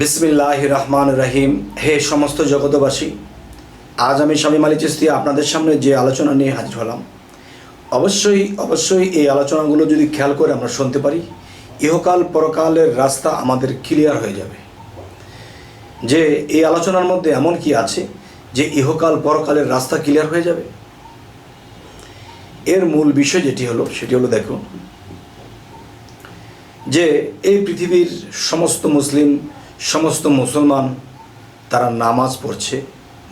বিসমিল্লাহ রহমান রহিম হে সমস্ত জগতবাসী আজ আমি স্বামী মালি চিস্তি আপনাদের সামনে যে আলোচনা নিয়ে হাজির হলাম, অবশ্যই অবশ্যই এই আলোচনাগুলো যদি খেয়াল করে আমরা শুনতে পারি, ইহকাল পরকালের রাস্তা আমাদের ক্লিয়ার হয়ে যাবে। যে এই আলোচনার মধ্যে এমন কি আছে যে ইহকাল পরকালের রাস্তা ক্লিয়ার হয়ে যাবে? এর মূল বিষয় যেটি হলো, সেটি হলো দেখুন, যে এই পৃথিবীর সমস্ত মুসলিম সমস্ত মুসলমান তারা নামাজ পড়ছে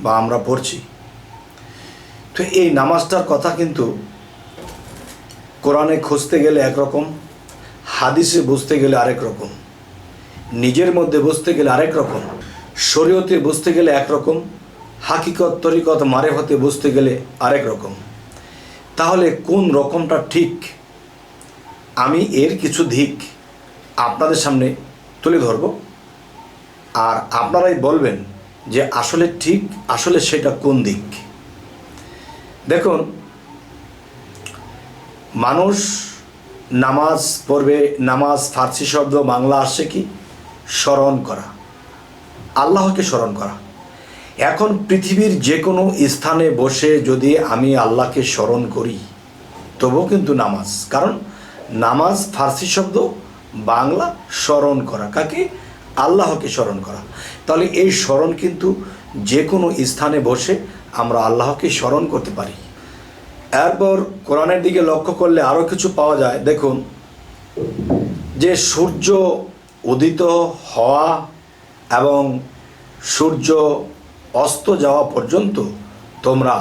বা আমরা পড়ছি। তো এই নামাজটার কথা কিন্তু কোরআনে খুঁজতে গেলে একরকম, হাদিসে বুঝতে গেলে আরেক রকম নিজের মধ্যে বুঝতে গেলে আরেক রকম শরীয়তে বুঝতে গেলে একরকম, হাকিকত, তরিকত মারে হতে বুঝতে গেলে আরেক রকম তাহলে কোন রকমটা ঠিক? আমি এর কিছু দিক আপনাদের সামনে তুলে ধরব। আর আপনারাই বলবেন যে আসলে ঠিক, আসলে সেটা কোন দিক? দেখুন, মানুষ নামাজ পড়বে, নামাজ ফার্সি শব্দ বাংলা আসছে কি? স্মরণ করা। আল্লাহকে স্মরণ করা। এখন পৃথিবীর যে কোনো স্থানে বসে যদি আমি আল্লাহকে স্মরণ করি, তবুও কিন্তু নামাজ। কারণ নামাজ ফার্সি শব্দ, বাংলা স্মরণ করা। কাকে? আল্লাহকে স্মরণ করা। তাহলে এই স্মরণ কিন্তু যে কোনো স্থানে বসে আমরা আল্লাহকে স্মরণ করতে পারি। এরপর কোরআনের দিকে লক্ষ্য করলে আরও কিছু পাওয়া যায়। দেখুন, যে সূর্য উদিত হওয়া এবং সূর্য অস্ত যাওয়া পর্যন্ত তোমরা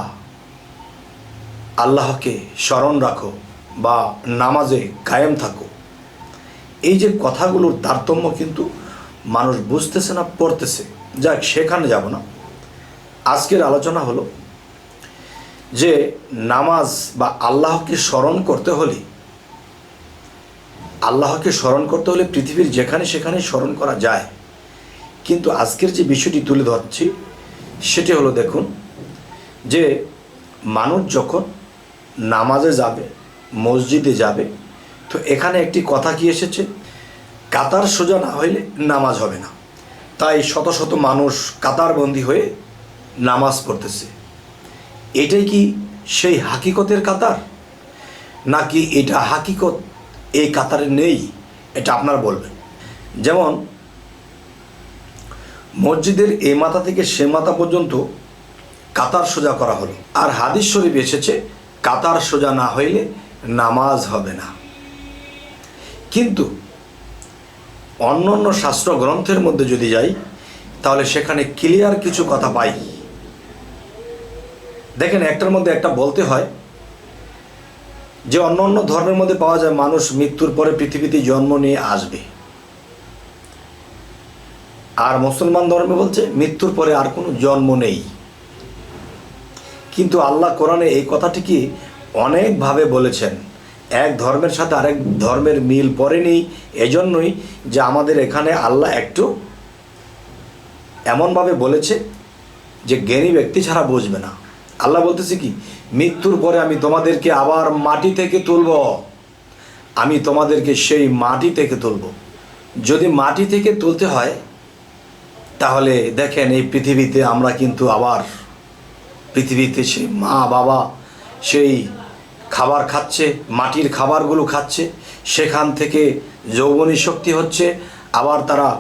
আল্লাহকে স্মরণ রাখো বা নামাজে কায়েম থাকো। এই যে কথাগুলোর তারতম্য কিন্তু মানুষ বুঝতেছে না, পড়তেছে। যাক, সেখানে যাব না। আজকের আলোচনা হলো যে নামাজ বা আল্লাহকে স্মরণ করতে হলে, আল্লাহকে স্মরণ করতে হলে পৃথিবীর যেখানে সেখানে স্মরণ করা যায়। কিন্তু আজকের যে বিষয়টি তুলে ধরছি, সেটি হলো দেখুন যে মানুষ যখন নামাজে যাবে, মসজিদে যাবে, তো এখানে একটি কথা কি এসেছে? কাতার সোজা না হইলে নামাজ হবে না। তাই শত শত মানুষ কাতারবন্দি হয়ে নামাজ পড়তেছে। এটাই কি সেই হাকিকতের কাতার? নাকি এটা হাকিকত এই কাতারে নেই? এটা আপনারা বলবেন। যেমন, মসজিদের এই মাথা থেকে সে মাথা পর্যন্ত কাতার সোজা করা হলো। আর হাদিস শরীফ এসেছে, কাতার সোজা না হইলে নামাজ হবে না। কিন্তু অন্য অন্য শাস্ত্র গ্রন্থের মধ্যে যদি যাই, তাহলে সেখানে ক্লিয়ার কিছু কথা পাই। দেখেন, একটার মধ্যে একটা বলতে হয় যে অন্য অন্য ধর্মের মধ্যে পাওয়া যায় মানুষ মৃত্যুর পরে পৃথিবীতে জন্ম নিয়ে আসবে। আর মুসলমান ধর্মে বলছে, মৃত্যুর পরে আর কোনো জন্ম নেই। কিন্তু আল্লাহ কোরআনে এই কথাটিকে অনেকভাবে বলেছেন। এক ধর্মের সাথে আরেক ধর্মের মিল পড়েনি এজন্যই যে আমাদের এখানে আল্লাহ একটু এমনভাবে বলেছে যে জ্ঞানী ব্যক্তি ছাড়া বুঝবে না। আল্লাহ বলতেছে কি, মৃত্যুর পরে আমি তোমাদেরকে আবার মাটি থেকে তুলব। আমি তোমাদেরকে সেই মাটি থেকে তুলব। যদি মাটি থেকে তুলতে হয়, তাহলে দেখেন এই পৃথিবীতে আমরা কিন্তু আবার পৃথিবীতে সেই মা বাবা সেই খাবার খাচ্ছে, মাটির খাবারগুলো খাচ্ছে, সেখান থেকে যৌবনী শক্তি হচ্ছে, আবার তারা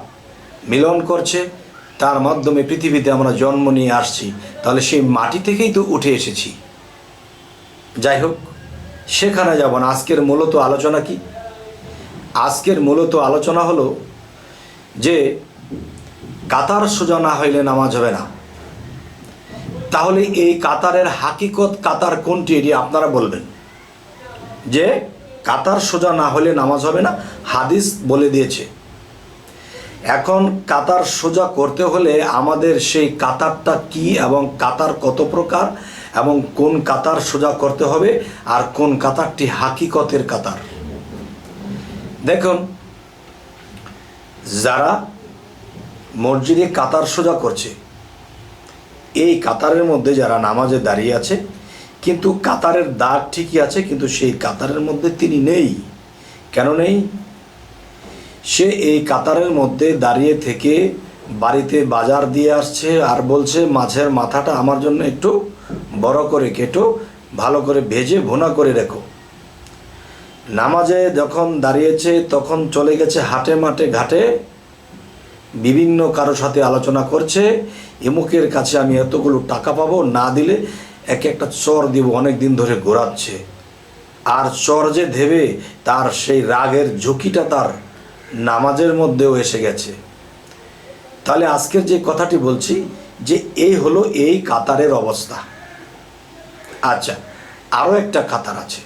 মিলন করছে, তার মাধ্যমে পৃথিবীতে আমরা জন্ম নিয়ে আসছি। তাহলে সেই মাটি থেকেই তো উঠে এসেছি। যাই হোক, সেখানে যাব না। আজকের মূলত আলোচনা কি? আজকের মূলত আলোচনা হলো যে, কাতার সোজা না হইলে নামাজ হবে না। তাহলে এই কাতারের হাকিকত কাতার কোনটি এটি আপনারা বলবেন। যে কাতার সোজা না হলে নামাজ হবে না, হাদিস বলে দিয়েছে। এখন কাতার সোজা করতে হলে আমাদের সেই কাতারটা কি এবং কাতার কত প্রকার এবং কোন কাতার সোজা করতে হবে আর কোন কাতারটি হাকিকতের কাতার। দেখুন, যারা মসজিদে কাতার সোজা করছে, এই কাতারের মধ্যে যারা নামাজে দাঁড়িয়ে আছে কিন্তু কাতারের দাগ ঠিকই আছে, কিন্তু সেই কাতারের মধ্যে তিনি নেই। কেন নেই? সে এই কাতারের মধ্যে দাঁড়িয়ে থেকে বাড়িতে বাজার দিয়ে আসছে আর বলছে মাছের মাথাটা আমার জন্য একটু বড় করে কেটো, ভালো করে ভেজে ভুনা করে রেখো। নামাজে যখন দাঁড়িয়েছে, তখন চলে গেছে হাটে মাঠে ঘাটে। বিভিন্ন কারোর সাথে আলোচনা করছে, এমুকের কাছে আমি এতগুলো টাকা পাবো, না দিলে এক একটা চর দিব অনেক দিন ধরে ঘোরাচ্ছে আর চর যে দেবে, তার সেই রাগের ঝুঁকিটা তার নামাজের মধ্যেও এসে গেছে। তাহলে আজকের যে কথাটি বলছি, যে এই হলো এই কাতারের অবস্থা। আচ্ছা আরও একটা কাতার আছে।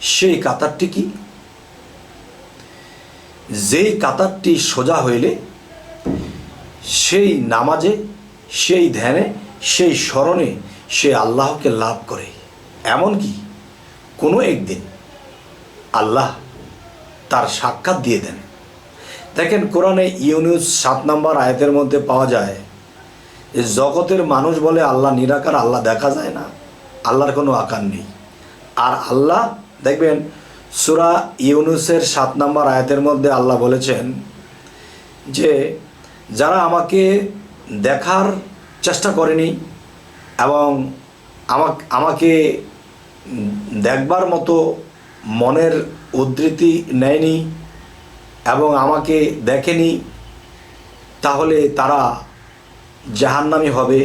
সেই কাতারটি কি? যেই কাতারটি সোজা হইলে, সেই নামাজে, সেই ধ্যানে সেই স্মরণে সে আল্লাহকে লাভ করে। এমনকি কোনো একদিন আল্লাহ তার সাক্ষাৎ দিয়ে দেন। দেখেন কোরআনে ইউনিউজ সাত নম্বর আয়াতের মধ্যে পাওয়া যায় যে জগতের মানুষ বলে আল্লাহ নিরাকার, আল্লাহ দেখা যায় না, আল্লাহর কোনো আকার নেই। আর আল্লাহ, দেখবেন সুরা ইউনুসের সাত নম্বর আয়াতের মধ্যে আল্লাহ বলেছেন যে, যারা আমাকে দেখার চেষ্টা করেনি এবং আমাক, আমাকে দেখবার মতো মনের উদ্ধৃতি নেয়নি এবং আমাকে দেখেনি, তাহলে তারা জাহান্নামি হবে,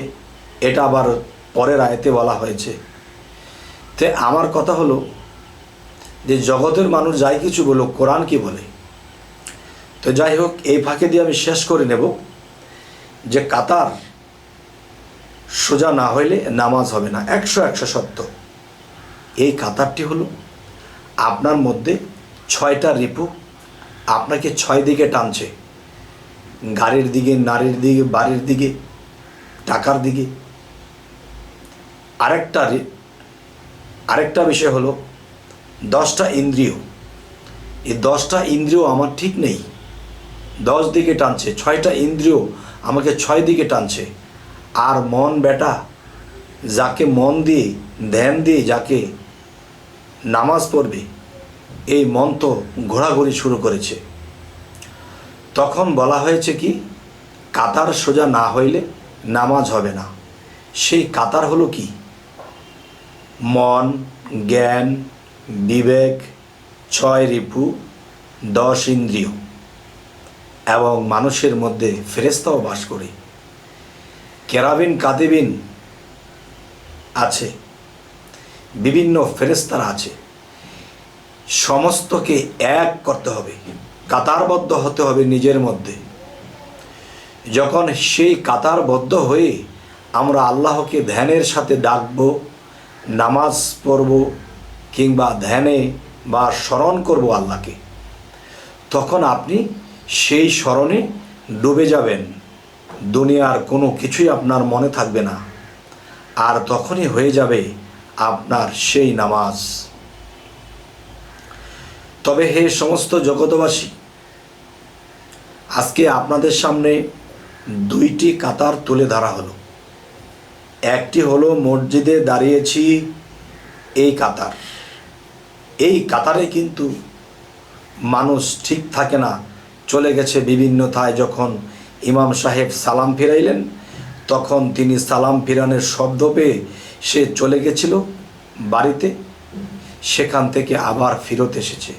এটা আবার পরের আয়তে বলা হয়েছে। তে আমার কথা হলো যে জগতের মানুষ যাই কিছু বলো কোরআন কি বলে? তো যাই হোক, এই ফাঁকে দিয়ে আমি শেষ করে নেব যে কাতার সোজা না হইলে নামাজ হবে না, একশো একশো সত্য। এই কাতারটি হলো আপনার মধ্যে ছয়টা রিপু আপনাকে ছয় দিকে টানছে। গাড়ির দিকে, নারীর দিকে, বাড়ির দিকে, টাকার দিকে। আরেকটা আরেকটা বিষয় হলো দশটা ইন্দ্রিয়। এই দশটা ইন্দ্রিয় আমার ঠিক নেই। দশ দিকে টানছে, ছয়টা ইন্দ্রিয় আমাকে ছয় দিকে টানছে। আর মন বেটা, যাকে মন দিয়ে, ধ্যান দিয়ে যাকে নামাজ পড়বে, এই মন তো ঘোরাঘুরি শুরু করেছে। তখন বলা হয়েছে কি, কাতার সোজা না হইলে নামাজ হবে না। সেই কাতার হলো কি? মন, জ্ঞান, বিবেক, ছয় রিপু, দশ ইন্দ্রিয়। এবং মানুষের মধ্যে ফেরেস্তাও বাস করে। কেরাবিন, কাদেবিন আছে। বিভিন্ন ফেরেস্তারা আছে। সমস্তকে এক করতে হবে। কাতারবদ্ধ হতে হবে নিজের মধ্যে। যখন সেই কাতারবদ্ধ হয়ে আমরা আল্লাহকে ধ্যানের সাথে ডাকব, নামাজ পড়ব কিংবা ধ্যানে বা স্মরণ করব আল্লাহকে, তখন আপনি সেই স্মরণে ডুবে যাবেন। দুনিয়ার কোনো কিছুই আপনার মনে থাকবে না। আর তখনই হয়ে যাবে আপনার সেই নামাজ। তবে হে সমস্ত জগতবাসী আজকে আপনাদের সামনে দুইটি কাতার তুলে ধরা হলো। একটি হলো মসজিদে দাঁড়িয়েছি এই কাতার। এই কাতারে কিন্তু মানুষ ঠিক থাকে না, চলে গেছে বিভিন্নতায় যখন ইমাম সাহেব সালাম ফিরাইলেন। তখন তিনি সালাম ফিরানের শব্দ পেয়ে সে চলে গেছিল বাড়িতে। সেখান থেকে আবার ফেরত এসেছে।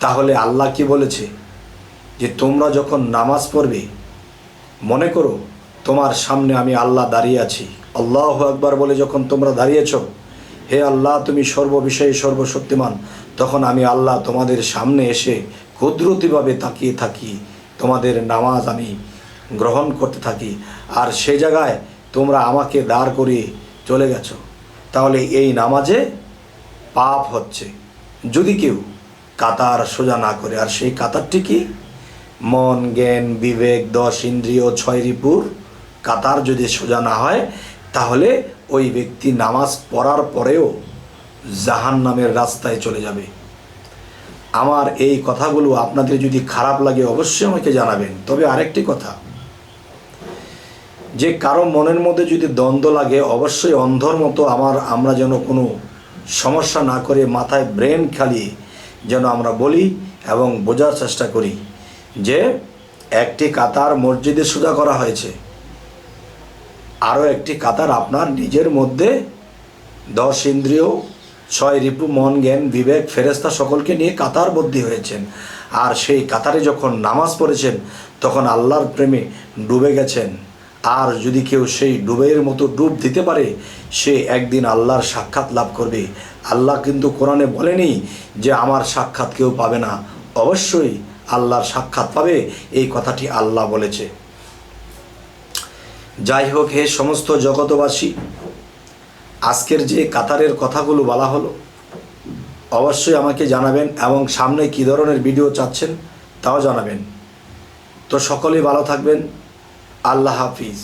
তাহলে আল্লাহ কি বলেছে? যে তোমরা যখন নামাজ পড়বে, মনে করো তোমার সামনে আমি আল্লাহ দাঁড়িয়ে আছি। আল্লাহ একবার বলে যখন তোমরা দাঁড়িয়েছ, হে আল্লাহ, তুমি সর্ববিষয়ে সর্বশক্তিমান, তখন আমি আল্লাহ তোমাদের সামনে এসে কুদরতিভাবে তাকিয়ে থাকি। তোমাদের নামাজ আমি গ্রহণ করতে থাকি। আর সে জায়গায় তোমরা আমাকে দাঁড় করিয়ে চলে গেছো। তাহলে এই নামাজে পাপ হচ্ছে। যদি কেউ কাতার সোজা না করে, আর সেই কাতারটি কি? মন, জ্ঞান, বিবেক, দশ ইন্দ্রিয়, ছয় রিপুর। কাতার যদি সোজা না হয়, তাহলে ওই ব্যক্তি নামাজ পড়ার পরেও জাহান নামের রাস্তায় চলে যাবে। আমার এই কথাগুলো আপনাদের যদি খারাপ লাগে, অবশ্যই আমাকে জানাবেন। তবে আরেকটি কথা, যে কারও মনের মধ্যে যদি দ্বন্দ্ব লাগে, অবশ্যই অন্ধর মতো আমার, আমরা যেন কোনো সমস্যা না করে মাথায় ব্রেন খালি যেন আমরা বলি এবং বোঝার চেষ্টা করি যে একটি কাতার মসজিদে সোজা করা হয়েছে। আরও একটি কাতার আপনার নিজের মধ্যে দশ ইন্দ্রিয় ছয় রিপু মন জ্ঞান বিবেক ফেরেস্তা সকলকে নিয়ে কাতারবদ্ধী হয়েছেন। আর সেই কাতারে যখন নামাজ পড়েছেন, তখন আল্লাহর প্রেমে ডুবে গেছেন। আর যদি কেউ সেই ডুবের মতো ডুব দিতে পারে, সে একদিন আল্লাহর সাক্ষাৎ লাভ করবে। আল্লাহ কিন্তু কোরআনে বলেনি যে আমার সাক্ষাৎ কেউ পাবে না। অবশ্যই আল্লাহর সাক্ষাৎ পাবে, এই কথাটি আল্লাহ বলেছে। যাই হোক, হে সমস্ত জগতবাসী আজকের যে কাতারের কথাগুলো বলা হলো, অবশ্যই আমাকে জানাবেন এবং সামনে কী ধরনের ভিডিও চাচ্ছেন তাও জানাবেন। তো সকলেই ভালো থাকবেন। আল্লাহ হাফিজ।